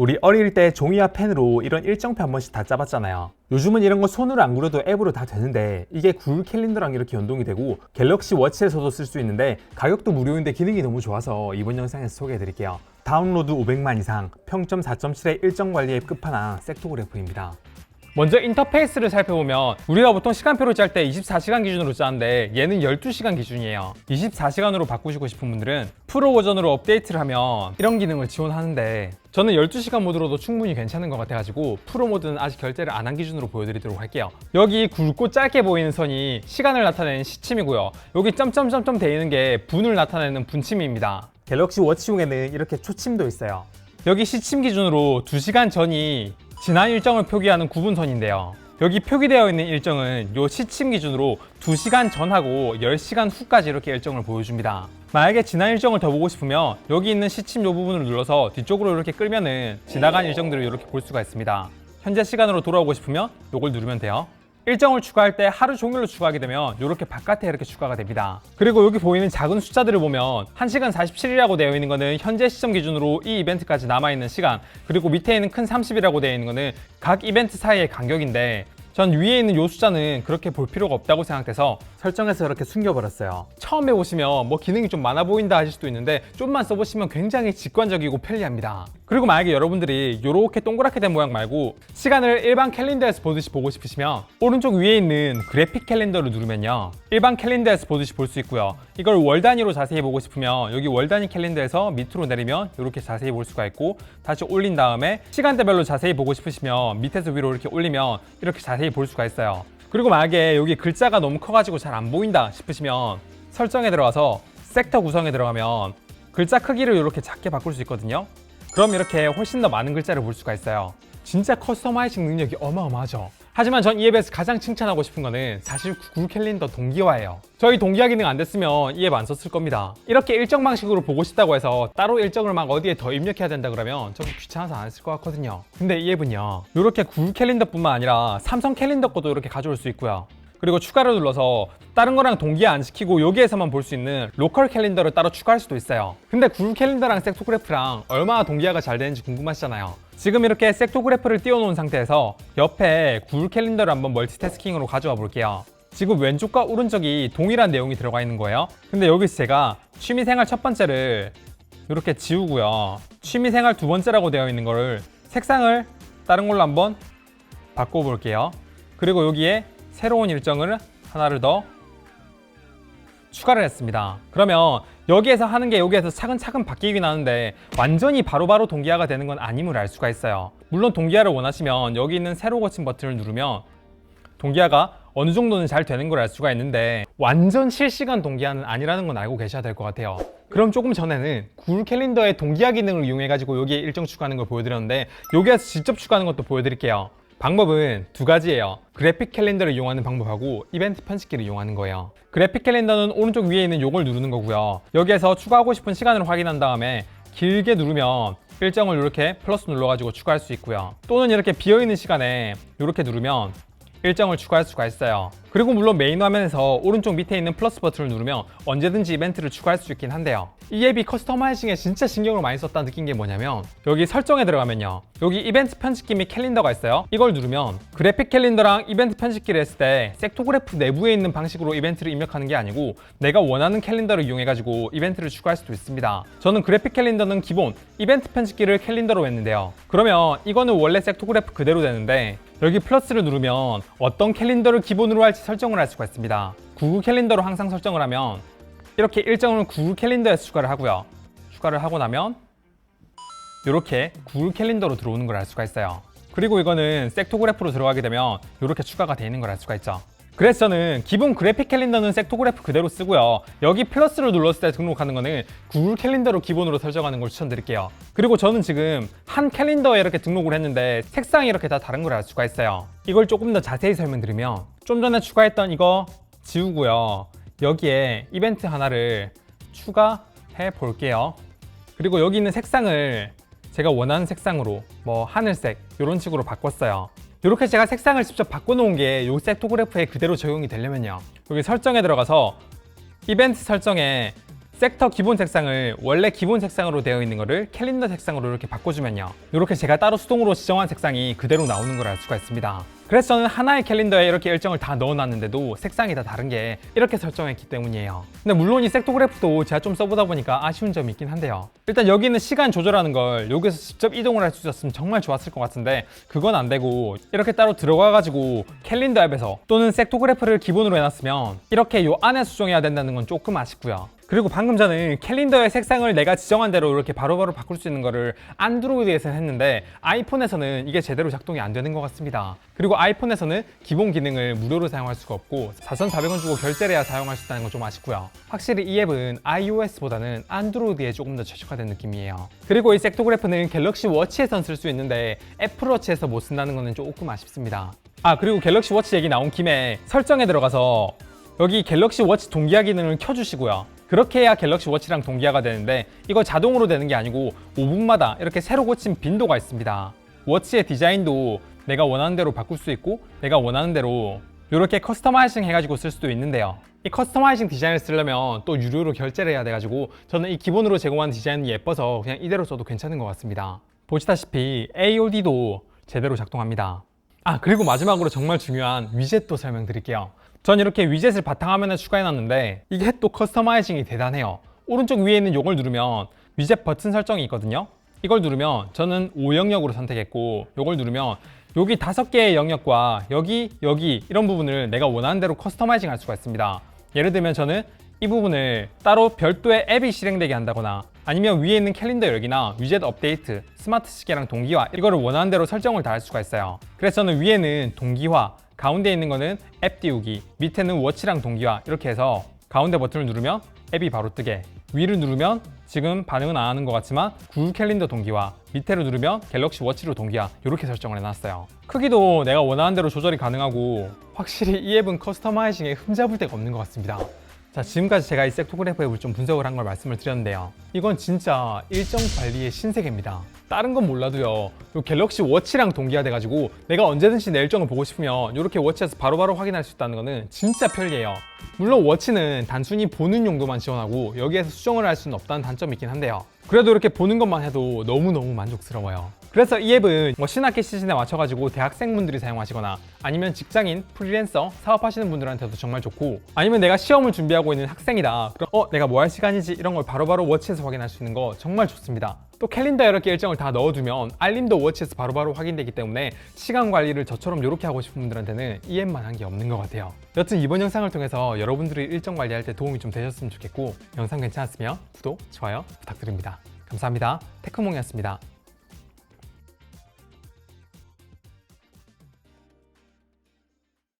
우리 어릴 때 종이와 펜으로 이런 일정표 한 번씩 다 짜봤잖아요. 요즘은 이런 거 손으로 안 그려도 앱으로 다 되는데 이게 구글 캘린더랑 이렇게 연동이 되고 갤럭시 워치에서도 쓸 수 있는데 가격도 무료인데 기능이 너무 좋아서 이번 영상에서 소개해드릴게요. 다운로드 500만 이상, 평점 4.7의 일정 관리 앱 끝판왕 섹토그래프입니다. 먼저 인터페이스를 살펴보면 우리가 보통 시간표를 짤 때 24시간 기준으로 짜는데 얘는 12시간 기준이에요. 24시간으로 바꾸시고 싶은 분들은 프로 버전으로 업데이트를 하면 이런 기능을 지원하는데 저는 12시간 모드로도 충분히 괜찮은 것 같아가지고 프로 모드는 아직 결제를 안 한 기준으로 보여드리도록 할게요. 여기 굵고 짧게 보이는 선이 시간을 나타내는 시침이고요. 여기 점점점점 돼 있는 게 분을 나타내는 분침입니다. 갤럭시 워치용에는 이렇게 초침도 있어요. 여기 시침 기준으로 2시간 전이 지난 일정을 표기하는 구분선인데요. 여기 표기되어 있는 일정은 요 시침 기준으로 2시간 전하고 10시간 후까지 이렇게 일정을 보여줍니다. 만약에 지난 일정을 더 보고 싶으면 여기 있는 시침 요 부분을 눌러서 뒤쪽으로 이렇게 끌면은 지나간 일정들을 이렇게 볼 수가 있습니다. 현재 시간으로 돌아오고 싶으면 요걸 누르면 돼요. 일정을 추가할 때 하루 종일로 추가하게 되면 이렇게 바깥에 이렇게 추가가 됩니다. 그리고 여기 보이는 작은 숫자들을 보면 1시간 47이라고 되어 있는 거는 현재 시점 기준으로 이 이벤트까지 남아있는 시간 그리고 밑에 있는 큰 30이라고 되어 있는 거는 각 이벤트 사이의 간격인데 전 위에 있는 이 숫자는 그렇게 볼 필요가 없다고 생각돼서 설정해서 이렇게 숨겨버렸어요. 처음에 보시면 뭐 기능이 좀 많아 보인다 하실 수도 있는데 좀만 써보시면 굉장히 직관적이고 편리합니다. 그리고 만약에 여러분들이 이렇게 동그랗게 된 모양 말고 시간을 일반 캘린더에서 보듯이 보고 싶으시면 오른쪽 위에 있는 그래픽 캘린더를 누르면요. 일반 캘린더에서 보듯이 볼 수 있고요. 이걸 월 단위로 자세히 보고 싶으면 여기 월 단위 캘린더에서 밑으로 내리면 이렇게 자세히 볼 수가 있고 다시 올린 다음에 시간대별로 자세히 보고 싶으시면 밑에서 위로 이렇게 올리면 이렇게 자세히 볼 수가 있어요. 그리고 만약에 여기 글자가 너무 커가지고 잘 안 보인다 싶으시면 설정에 들어가서 섹터 구성에 들어가면 글자 크기를 이렇게 작게 바꿀 수 있거든요. 그럼 이렇게 훨씬 더 많은 글자를 볼 수가 있어요. 진짜 커스터마이징 능력이 어마어마하죠. 하지만 전이 앱에서 가장 칭찬하고 싶은 거는 사실 구글 캘린더 동기화예요. 저희 동기화 기능 안 됐으면 이앱안 썼을 겁니다. 이렇게 일정 방식으로 보고 싶다고 해서 따로 일정을 막 어디에 더 입력해야 된다 그러면 저도 귀찮아서 안 했을 것 같거든요. 근데 이 앱은요. 이렇게 구글 캘린더뿐만 아니라 삼성 캘린더 거도 이렇게 가져올 수 있고요. 그리고 추가를 눌러서 다른 거랑 동기화 안 시키고 여기에서만 볼 수 있는 로컬 캘린더를 따로 추가할 수도 있어요. 근데 구글 캘린더랑 섹토그래프랑 얼마나 동기화가 잘 되는지 궁금하시잖아요. 지금 이렇게 섹토그래프를 띄워놓은 상태에서 옆에 구글 캘린더를 한번 멀티태스킹으로 가져와 볼게요. 지금 왼쪽과 오른쪽이 동일한 내용이 들어가 있는 거예요. 근데 여기서 제가 취미생활 첫 번째를 이렇게 지우고요. 취미생활 두 번째라고 되어 있는 거를 색상을 다른 걸로 한번 바꿔볼게요. 그리고 여기에 새로운 일정을 하나를 더 추가를 했습니다. 그러면 여기에서 하는 게 여기에서 차근차근 바뀌긴 하는데 완전히 바로바로 동기화가 되는 건 아님을 알 수가 있어요. 물론 동기화를 원하시면 여기 있는 새로 고침 버튼을 누르면 동기화가 어느 정도는 잘 되는 걸 알 수가 있는데 완전 실시간 동기화는 아니라는 건 알고 계셔야 될 것 같아요. 그럼 조금 전에는 구글 캘린더의 동기화 기능을 이용해 가지고 여기에 일정 추가하는 걸 보여드렸는데 여기에서 직접 추가하는 것도 보여드릴게요. 방법은 두 가지예요. 그래픽 캘린더를 이용하는 방법하고 이벤트 편집기를 이용하는 거예요. 그래픽 캘린더는 오른쪽 위에 있는 요걸 누르는 거고요. 여기에서 추가하고 싶은 시간을 확인한 다음에 길게 누르면 일정을 이렇게 플러스 눌러가지고 추가할 수 있고요. 또는 이렇게 비어있는 시간에 이렇게 누르면 일정을 추가할 수가 있어요. 그리고 물론 메인 화면에서 오른쪽 밑에 있는 플러스 버튼을 누르면 언제든지 이벤트를 추가할 수 있긴 한데요. 이 앱이 커스터마이징에 진짜 신경을 많이 썼다 느낀 게 뭐냐면 여기 설정에 들어가면요. 여기 이벤트 편집기 및 캘린더가 있어요. 이걸 누르면 그래픽 캘린더랑 이벤트 편집기를 했을 때 섹토그래프 내부에 있는 방식으로 이벤트를 입력하는 게 아니고 내가 원하는 캘린더를 이용해 가지고 이벤트를 추가할 수도 있습니다. 저는 그래픽 캘린더는 기본, 이벤트 편집기를 캘린더로 했는데요. 그러면 이거는 원래 섹토그래프 그대로 되는데 여기 플러스를 누르면 어떤 캘린더를 기본으로 할지 설정을 할 수가 있습니다. 구글 캘린더로 항상 설정을 하면 이렇게 일정을 구글 캘린더에서 추가를 하고요. 추가를 하고 나면 이렇게 구글 캘린더로 들어오는 걸 알 수가 있어요. 그리고 이거는 섹토그래프로 들어가게 되면 이렇게 추가가 되어 있는 걸 알 수가 있죠. 그래서 저는 기본 그래픽 캘린더는 섹토그래프 그대로 쓰고요. 여기 플러스를 눌렀을 때 등록하는 거는 구글 캘린더로 기본으로 설정하는 걸 추천드릴게요. 그리고 저는 지금 한 캘린더에 이렇게 등록을 했는데 색상이 이렇게 다 다른 걸 알 수가 있어요. 이걸 조금 더 자세히 설명드리면 좀 전에 추가했던 이거 지우고요. 여기에 이벤트 하나를 추가해 볼게요. 그리고 여기 있는 색상을 제가 원하는 색상으로 뭐 하늘색 이런 식으로 바꿨어요. 이렇게 제가 색상을 직접 바꿔놓은 게이 섹토그래프에 그대로 적용이 되려면요. 여기 설정에 들어가서 이벤트 설정에 섹터 기본 색상을 원래 기본 색상으로 되어 있는 거를 캘린더 색상으로 이렇게 바꿔주면요. 이렇게 제가 따로 수동으로 지정한 색상이 그대로 나오는 걸 알 수가 있습니다. 그래서 저는 하나의 캘린더에 이렇게 일정을 다 넣어놨는데도 색상이 다 다른 게 이렇게 설정했기 때문이에요. 근데 물론 이 섹토그래프도 제가 좀 써보다 보니까 아쉬운 점이 있긴 한데요. 일단 여기 있는 시간 조절하는 걸 여기서 직접 이동을 할 수 있었으면 정말 좋았을 것 같은데 그건 안 되고 이렇게 따로 들어가가지고 캘린더 앱에서 또는 섹토그래프를 기본으로 해놨으면 이렇게 요 안에 수정해야 된다는 건 조금 아쉽고요. 그리고 방금 전에 캘린더의 색상을 내가 지정한 대로 이렇게 바로바로 바꿀 수 있는 거를 안드로이드에서 했는데 아이폰에서는 이게 제대로 작동이 안 되는 것 같습니다. 그리고 아이폰에서는 기본 기능을 무료로 사용할 수가 없고 4,400원 주고 결제를 해야 사용할 수 있다는 건 좀 아쉽고요. 확실히 이 앱은 iOS보다는 안드로이드에 조금 더 최적화된 느낌이에요. 그리고 이 섹토그래프는 갤럭시 워치에선 쓸 수 있는데 애플워치에서 못 쓴다는 거는 조금 아쉽습니다. 아 그리고 갤럭시 워치 얘기 나온 김에 설정에 들어가서 여기 갤럭시 워치 동기화 기능을 켜주시고요. 그렇게 해야 갤럭시 워치랑 동기화가 되는데 이거 자동으로 되는 게 아니고 5분마다 이렇게 새로 고친 빈도가 있습니다. 워치의 디자인도 내가 원하는 대로 바꿀 수 있고 내가 원하는 대로 이렇게 커스터마이징 해가지고 쓸 수도 있는데요. 이 커스터마이징 디자인을 쓰려면 또 유료로 결제를 해야 돼가지고 저는 이 기본으로 제공한 디자인이 예뻐서 그냥 이대로 써도 괜찮은 것 같습니다. 보시다시피 AOD도 제대로 작동합니다. 아 그리고 마지막으로 정말 중요한 위젯도 설명드릴게요. 전 이렇게 위젯을 바탕화면에 추가해놨는데 이게 또 커스터마이징이 대단해요. 오른쪽 위에 있는 요걸 누르면 위젯 버튼 설정이 있거든요. 이걸 누르면 저는 5 영역으로 선택했고 요걸 누르면 여기 다섯 개의 영역과 여기 여기 이런 부분을 내가 원하는 대로 커스터마이징 할 수가 있습니다. 예를 들면 저는 이 부분을 따로 별도의 앱이 실행되게 한다거나 아니면 위에 있는 캘린더 열기나 위젯 업데이트, 스마트 시계랑 동기화 이거를 원하는 대로 설정을 다 할 수가 있어요. 그래서 저는 위에는 동기화, 가운데 있는 거는 앱 띄우기, 밑에는 워치랑 동기화 이렇게 해서 가운데 버튼을 누르면 앱이 바로 뜨게. 위를 누르면 지금 반응은 안 하는 것 같지만 구글 캘린더 동기화 밑에를 누르면 갤럭시 워치로 동기화 이렇게 설정을 해놨어요. 크기도 내가 원하는 대로 조절이 가능하고 확실히 이 앱은 커스터마이징에 흠잡을 데가 없는 것 같습니다. 자 지금까지 제가 이 섹토그래프 앱을 좀 분석을 한 걸 말씀을 드렸는데요. 이건 진짜 일정 관리의 신세계입니다 다른 건 몰라도요. 요 갤럭시 워치랑 동기화 돼가지고 내가 언제든지 내 일정을 보고 싶으면 이렇게 워치에서 바로바로 확인할 수 있다는 거는 진짜 편리해요. 물론 워치는 단순히 보는 용도만 지원하고 여기에서 수정을 할 수는 없다는 단점이 있긴 한데요. 그래도 이렇게 보는 것만 해도 너무너무 만족스러워요. 그래서 이 앱은 뭐 신학기 시즌에 맞춰가지고 대학생분들이 사용하시거나 아니면 직장인, 프리랜서, 사업하시는 분들한테도 정말 좋고 아니면 내가 시험을 준비하고 있는 학생이다. 그럼 어 내가 뭐 할 시간이지? 이런 걸 바로바로 워치에서 확인할 수 있는 거 정말 좋습니다 또 캘린더에 이렇게 일정을 다 넣어두면 알림도 워치에서 바로바로 확인되기 때문에 시간 관리를 저처럼 이렇게 하고 싶은 분들한테는 이 앱만 한 게 없는 것 같아요. 여튼 이번 영상을 통해서 여러분들이 일정 관리할 때 도움이 좀 되셨으면 좋겠고 영상 괜찮았으면 구독, 좋아요 부탁드립니다. 감사합니다. 테크몽이었습니다